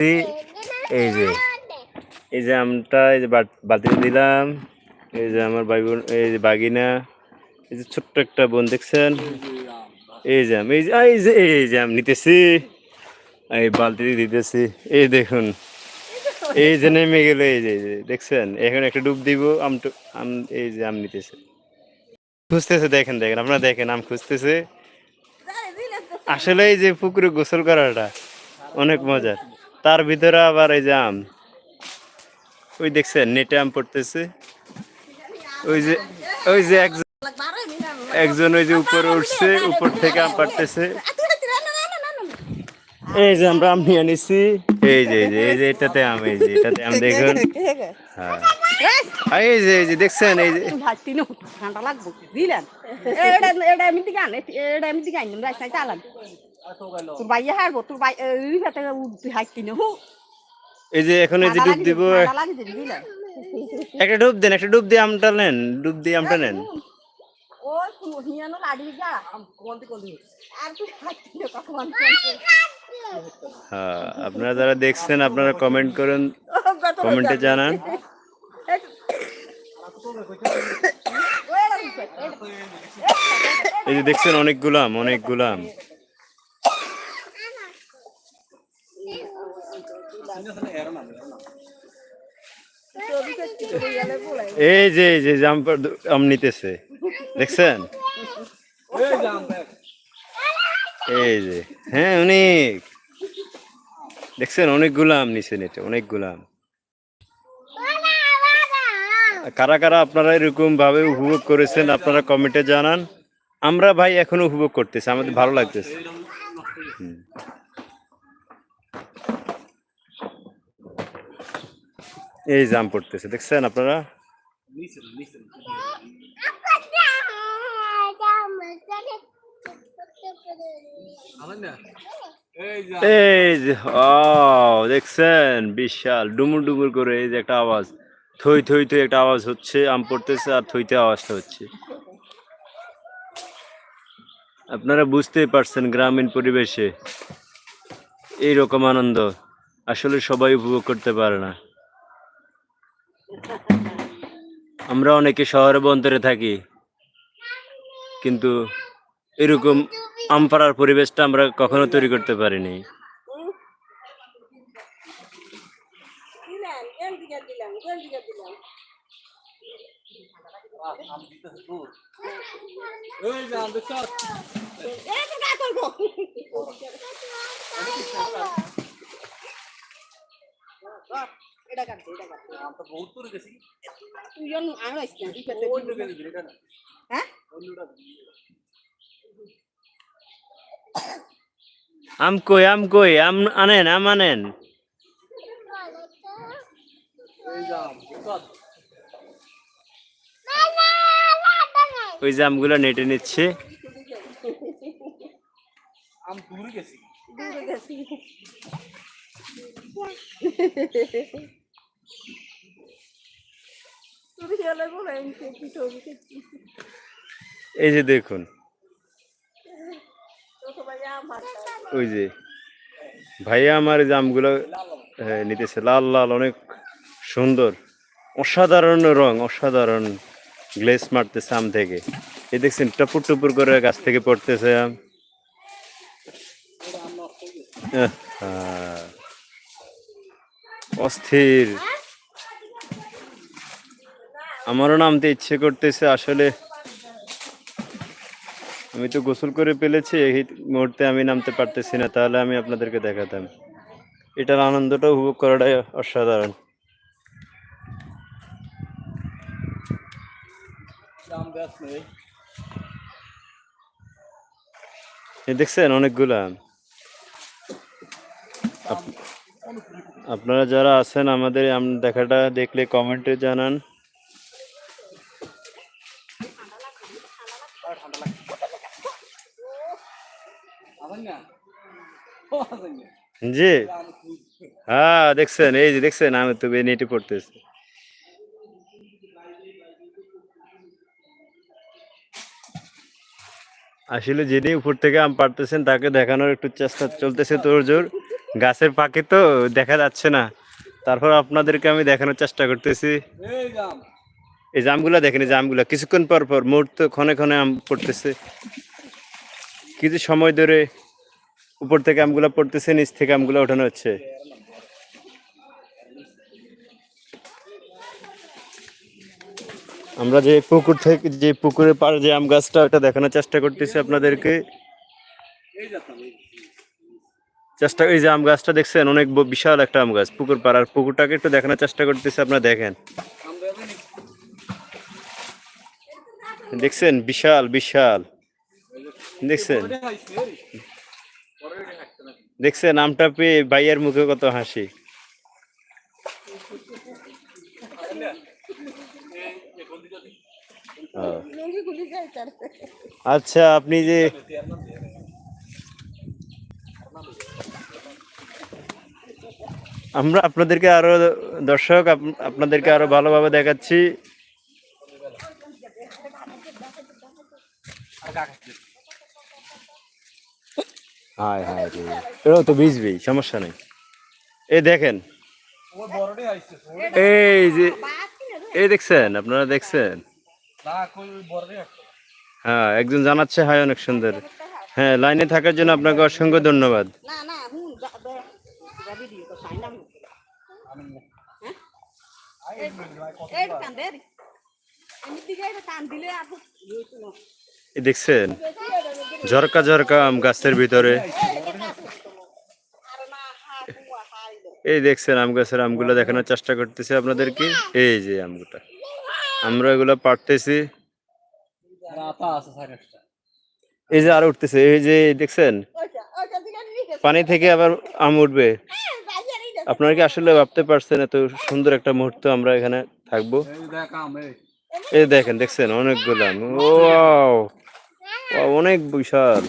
এই যে এই যে আমটা, এই যে বালতিতে দিলাম। এই যে আমার ভাই বোন, এই যে বাগিনা, এই যে ছোট্ট একটা বোন, দেখছেন? এই যে আম, এই যে এই যে এই যে আম নিতেছি। এই বালতিতে দিতেছি। এই দেখুন। এই যে নেমে গেল, এই যে দেখছেন? এখন একটা ডুব দিব, আম আম, এই যে আম নিতেছে। খুঁজতেছে, দেখেন দেখেন, আপনারা দেখেন, আম খুঁজতেছে। আসলে এই যে পুকুরে গোসল করাটা অনেক মজার। তার ভিতরে আবার এই যে আম। ওই দেখছেন, নেটে আম পড়তেছে। ওই যে ওই যে একজন একজন ওই যে উপরে উঠছে, উপর থেকে আম পাড়তেছে। এই যে আমরা আম নিয়ে নিছি। এই যে এই যে এই যে, এটাতে আম, এই যে, এটাতে আম দেখুন। হ্যাঁ। এই যে এই যে, দেখছেন, এই যে ঠান্ডা লাগবো, দিলেন? এটা এটা এমনি গান, এটা এমনি গান রাইস নাই চালান। তোর বাইয়ে হারবো তোর বাই এই ভাতে হাইতি নো এই যে এখন এই যে ডুব দিব একটা ডুব দেন একটা ডুব দিয়ে আমটা নেন ডুব দিয়ে আমটা নেন। ওই কোন হিয়ানো লাড়ি যা কোনটি কোনটি আর তুই হাইতি নো কখন হ্যাঁ আপনারা যারা দেখছেন আপনারা কমেন্ট করুন কমেন্টে জানান। এই যে দেখছেন অনেক গুলাম অনেক গুলাম এই যে এই যে জাম আম নিতেছে। দেখছেন? এই যে হ্যাঁ অনেক। দেখছেন অনেক গুলাম নিছেন এটা অনেক গুলাম কারা কারা আপনারা এরকম ভাবে উপভোগ করেছেন, আপনারা কমেন্টে জানান। আমরা ভাই এখনও উপভোগ করতেছি, আমাদের ভালো লাগতেছে। এই জাম পড়তেছে, দেখছেন আপনারা? এই দেখছেন? বিশাল, ডুমুর ডুমুর করে এই যে একটা আওয়াজ। থই থই থই একটা আওয়াজ হচ্ছে, আম পড়তেছে আর থইতে আওয়াজটা হচ্ছে। আপনারা বুঝতেই পারছেন গ্রামীণ পরিবেশে। এই রকম আনন্দ আসলে সবাই উপভোগ করতে পারে না। আমরা অনেকে শহরে বন্তরে থাকি কিন্তু এরকম আমপাড়ার পরিবেশটা আমরা কখনো তৈরি করতে পারিনি। এটা। তুই জন আইস না, তুই পেতে- হ্যাঁ? আম কই আম কই আম আনেন আম আনেন ওই যে আমগুলো নেটে নিচ্ছে দূরে গেছি। গেলে এই যে দেখুন। ওই যে ভাইয়া আমার এই যে আমগুলো হ্যাঁ, নিতেছে। লাল লাল অনেক সুন্দর। অসাধারণ রং অসাধারণ গ্লেস মারতেছে আম থেকে। এই দেখছেন টপুর টপুর করে গাছ থেকে পড়তেছে আম। অস্থির। আমারও নামতে ইচ্ছে করতেছে, আসলে আমি তো গোসল করে ফেলেছি, এই মুহূর্তে আমি নামতে পারতেছি না, তাহলে আমি আপনাদেরকে দেখাতাম। এটার আনন্দটা উপভোগ করাটাই অসাধারণ। দেখছেন অনেকগুলা। আপ- আপনারা যারা আছেন আমাদের দেখাটা দেখলে কমেন্টে জানান। জি। হ্যাঁ দেখছেন, এই যে দেখছেন, আমি তো নেটে পড়তেছি। আসলে যিনি উপর থেকে আম পারতেছেন তাকে দেখানোর একটু চেষ্টা চলতেছে তোর জোর গাছের পাখি তো দেখা যাচ্ছে না। তারপর আপনাদেরকে আমি দেখানোর চেষ্টা করতেছি। এই জাম এই জামগুলা দেখেন, এই জামগুলা। কিছুক্ষণ পর পর মুহূর্ত, ক্ষণে ক্ষণে আম পড়তেছে। কিছু সময় ধরে উপর থেকে আমগুলা পড়তেছে, নিচ থেকে আমগুলা ওঠানো হচ্ছে। আমরা যে পুকুর থেকে, যে পুকুরের পাড়ে যে আম গাছটা, ওটা দেখানোর চেষ্টা করতেছি আপনাদেরকে। চেষ্টা, এই যে আম গাছটা দেখছেন, অনেক বিশাল একটা আম গাছ পুকুর পাড়ার পুকুরটাকে একটু দেখানোর চেষ্টা করতেছি, আপনারা দেখেন। দেখছেন? বিশাল বিশাল। দেখছেন পরে আইছে পরে হাঁটতে না দেখছেন আমটা পেয়ে ভাইয়ের মুখে কত হাসি। আচ্ছা আপনি যে আমরা আপনাদেরকে আরও দর্শক, আপ- আপনাদেরকে আরও ভালোভাবে দেখাচ্ছি। হায় হায় রে। এটাও তো ভিজবেই সমস্যা নেই। এই দেখেন। এই যে, এই দেখছেন, আপনারা দেখছেন? হ্যাঁ একজন জানাচ্ছে হাই অনেক সুন্দর। হ্যাঁ লাইনে থাকার জন্য আপনাকে অসংখ্য ধন্যবাদ। না না হুন যা বে যাবি দি তো সাইন নাম আমি এই কান, দে আমি দিকে কান দিলে দেখছেন? ঝরকা ঝরকা আম গাছের ভিতরে। এই দেখছেন আম গাছের আমগুলো দেখানোর চেষ্টা করতেছি আপনাদেরকে। এই যে আমগুলো। আমরা এগুলো আটটা এই যে আর উঠতেছে এই যে দেখছেন? পানি থেকে আবার আম উঠবে। আপনারা কি আসলে ভাবতে পারছেন এত সুন্দর একটা মুহূর্ত আমরা এখানে থাকব? এই দেখেন দেখছেন অনেকগুলো আম। ওয়াও, অনেক বিশাল।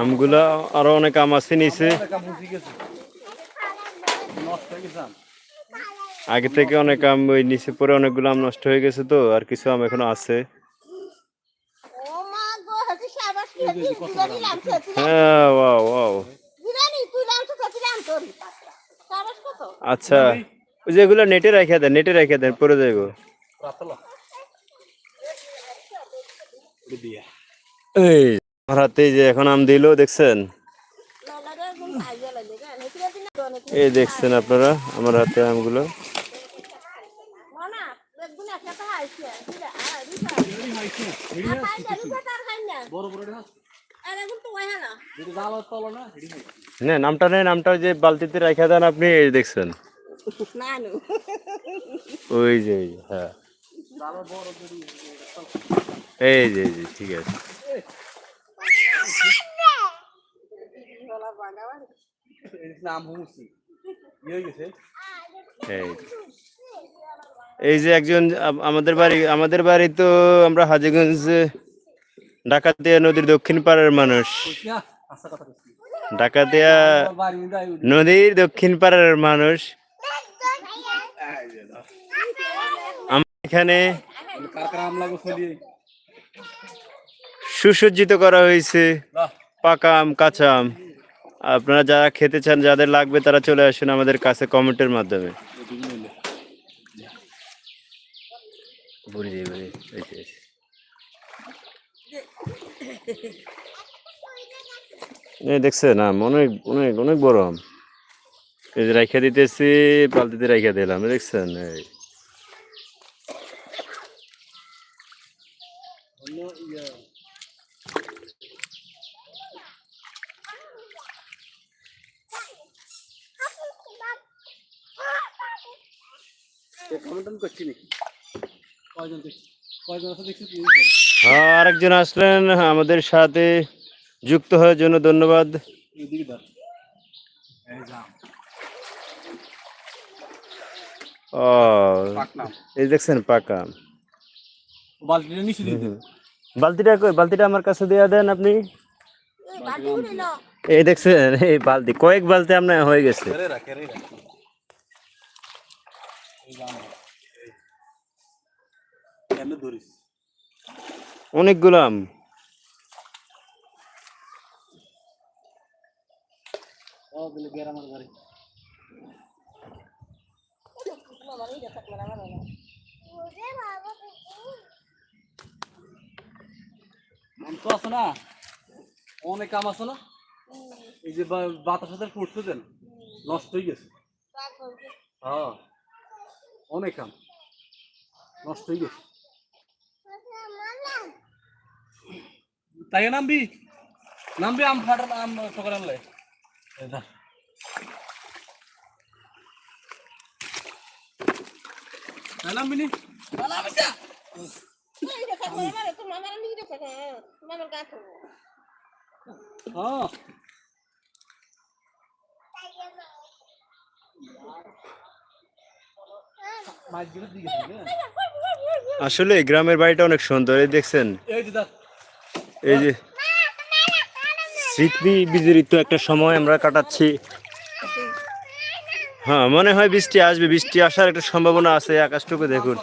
আমগুলা আরও অনেক আম আছে নিচে। নষ্ট হয়ে গেছে। আগে থেকে অনেক আম ওই নিচে পরে অনেকগুলো আম নষ্ট হয়ে গেছে তো আর কিছু আম এখনও আছে। হ্যাঁ ওয়াও ওয়াও। তুই লামছে তো দিলাম তোর? সাবাস কত? আচ্ছা ওই যে এগুলো নেটে রাখিয়া দেন নেটে রাখিয়া দেন পরে যাইব এই আমার হাতে যে এখন আম দিল দেখছেন? এই দেখছেন আপনারা আমার হাতে আমগুলো না বেগুন একটা তো আইছে দিলা আর দিলা আইছে দিলা তার খাই না বড় বড় হাস আরে গুণ তো ওয়া না যদি জাল তল না হেডি হাই না নামটা নেই নামটা যে বালতিতে রাখিয়া দেন আপনি দেখছেন। ওই যে এই হ্যাঁ। এই যে এই যে ঠিক আছে। নাম হুমছি ইয়ে হয়ে গেছে। এই। এই যে একজন আমাদের বাড়ি আমাদের বাড়ি তো আমরা হাজিগঞ্জ, ডাকাতিয়া নদীর দক্ষিণ পাড়ের মানুষ। ডাকাতিয়া নদীর দক্ষিণ পাড়ের মানুষ। এখানে সুসজ্জিত করা হয়েছে পাকা আম, কাঁচা আম। আপনারা যারা খেতে চান, যাদের লাগবে তারা চলে আসুন আমাদের কাছে কমেন্টের মাধ্যমে। দিয়ে বুড়ি, এসে এই দেখছেন অনেক অনেক অনেক বড় এই যে রাইখা দিতেছি বালতিতে রাইখা দিলাম দেখছেন? এই হ্যাঁ আরেকজন আসলেন আমাদের সাথে যুক্ত হওয়ার জন্য ধন্যবাদ। ও এই দেখছেন পাকা। বালতিটা নিচে বালতিটা কই? বালতিটা আমার কাছে দেয়া দেন আপনি। এই দেখছেন এই বালতি কয়েক বালতি আপনার হয়ে গেছে। কেন ধরিস? অনেকগুলো আম তো আছে না? অনেক আম আছে না? এই যে বা- বাতাস ফুটছে দেন নষ্ট হয়ে গেছে। হ্যাঁ অনেক আম নষ্ট হয়ে গেছে। তাই নামবি? নামবি আম ফাটার আম সকালে আনলে। নামবি নি? হ্যাঁ। মাছগুলো হ্যাঁ? আসলে গ্রামের বাড়িটা অনেক সুন্দর এই দেখছেন? এই এই যে স্মৃতি বিজড়িত একটা সময় আমরা কাটাচ্ছি। হ্যাঁ মনে হয় বৃষ্টি আসবে। বৃষ্টি আসার একটা সম্ভাবনা আছে আকাশটুকু, দেখুন।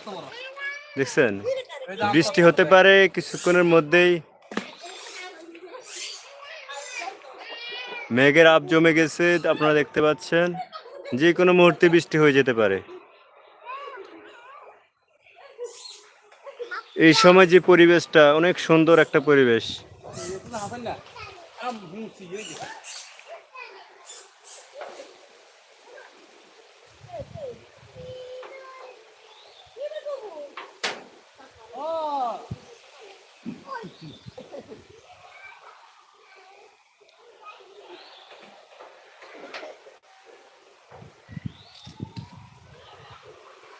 দেখছেন? বৃষ্টি হতে পারে কিছুক্ষণের মধ্যেই। মেঘের আপ জমে গেছে, আপনারা দেখতে পাচ্ছেন। যে কোনো মুহূর্তে বৃষ্টি হয়ে যেতে পারে। এই সময় যে পরিবেশটা অনেক সুন্দর একটা পরিবেশ। এটা তো হাসান না আম হুঁসি এই যে ও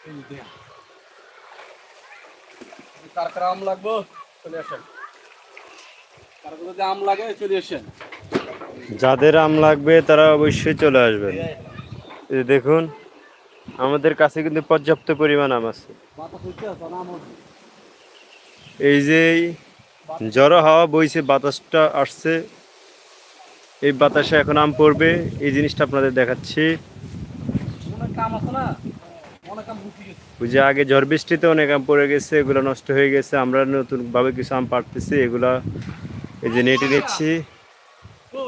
এই দেখ কার কার আম লাগবো? চলে আসেন। কার যদি আম লাগে চলে আসেন। যাদের আম লাগবে তারা অবশ্যই চলে আসবেন। এই দেখুন আমাদের কাছে কিন্তু পর্যাপ্ত পরিমাণ আম আছে। এই যে জড়ো হাওয়া বইছে বাতাসটা আসছে। এই বাতাসে এখন আম পড়বে। এই জিনিসটা আপনাদের দেখাচ্ছি। কাম আছে না? ওই যে আগে ঝড় বৃষ্টিতে অনেক আম পড়ে গেছে, এগুলো নষ্ট হয়ে গেছে, আমরা নতুনভাবে কিছু আম পাড়তেছি, এগুলা এই যে নেটে নিচ্ছি।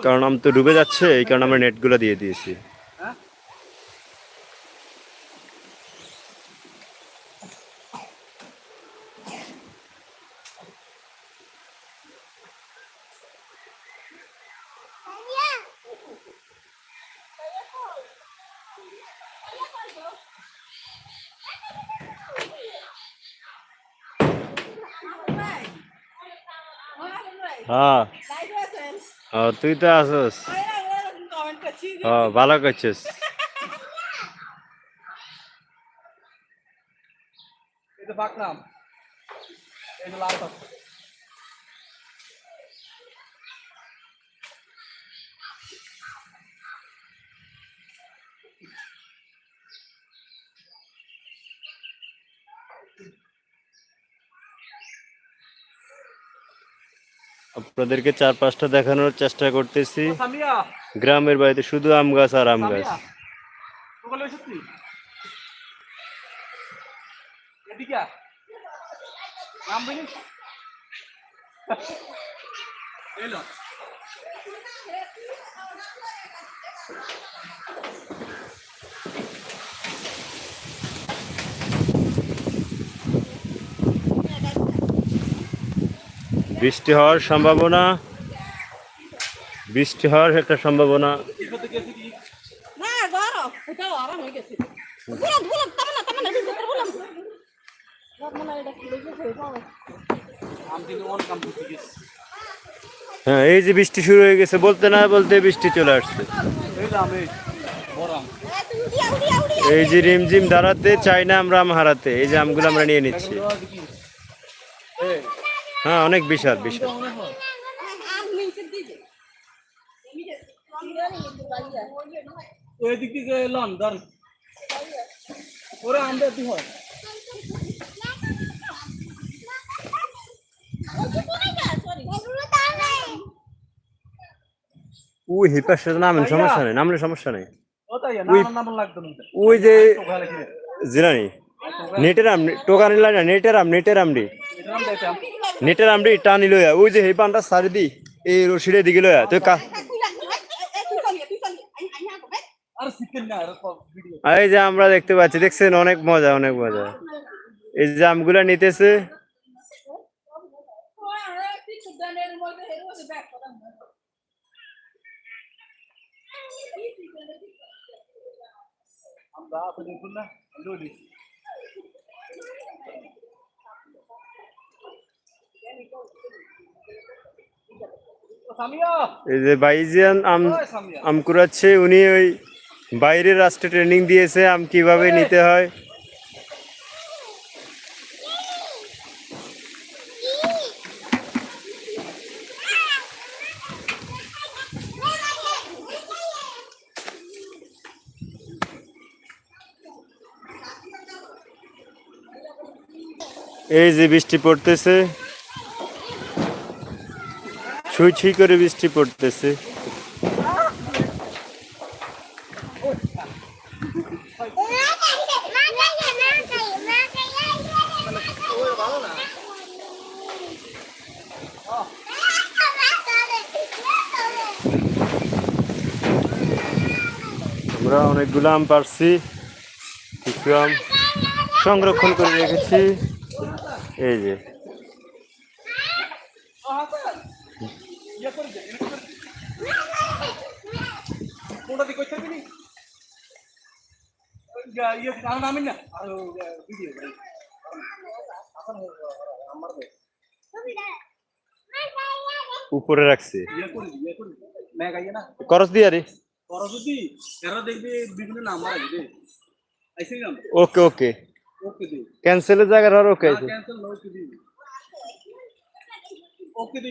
কারণ আম তো ডুবে যাচ্ছে, এই কারণে আমরা নেটগুলো দিয়ে দিয়েছি। হ্যাঁ। হ্যাঁ তুই তো আসস হ্যাঁ ভালো করছিস। এটা এই যে লাল আপনাদেরকে চার পাঁচটা দেখানোর চেষ্টা করতেছি। গ্রামের বাড়িতে শুধু আম গাছ আর আম গাছ বৃষ্টি হওয়ার সম্ভাবনা বৃষ্টি হওয়ার একটা সম্ভাবনা কি করতে গেছি কি না গরম এটাও আরাম হয়ে গেছে বললাম বললাম তার না তার না এদিকে তোর বললাম মনে হয় এটা কি লেগে হয়ে যাবে হওয়ার সম্ভাবনা বৃষ্টি হওয়ার একটা সম্ভাবনা। হ্যাঁ এই যে বৃষ্টি শুরু হয়ে গেছে বলতে না বলতে বৃষ্টি চলে আসছে। এই যে রিমঝিম দাঁড়াতে চাই না আমরা আম হারাতে এই যে আমগুলো আমরা নিয়ে নিচ্ছি। হ্যাঁ অনেক বিশাল বিশাল। ওই দিক থেকে লন ধর। ওরে আনতে তুই হয়। ওই হিপার সাথে নামেন সমস্যা নেই নামলে সমস্যা নেই। ওই- যে জিরানি নেটের আম টোকানি লাই না নেটের আম নেটের আমডি। নেটের আমডি টানি লইয়া, ওই যে হিপানটা সারি দি, এই রশিরে দিকে লইয়া, তুই কা এই যে আমরা দেখতে পাচ্ছি, দেখছেন? অনেক মজা অনেক মজা। এই যে আমগুলা নিতেছে। আমরা দেখুন না এই যে বাইজিয়ান আম আম কুড়াচ্ছে উনি ওই বাইরের রাষ্ট্রে ট্রেনিং দিয়েছে আম কীভাবে নিতে হয়। এই যে বৃষ্টি পড়তেছে। ছুঁই ছুঁই করে বৃষ্টি পড়তেছে। আমরা অনেকগুলো আম পারছি কিছু আম সংরক্ষণ করে রেখেছি। এই যে। কোনটা ইয়ে, না। আর দে উপরে রাখছে। ইয়া করে না। করস দি আরে। করস দি এরা দেখবি বিভিন্ন নাম্বার আছে আইছে না ওকে ওকে। ওকে দি। ক্যান্সেলের জায়গা আর ওকে আছে ক্যান্সেল নো দি ওকে দি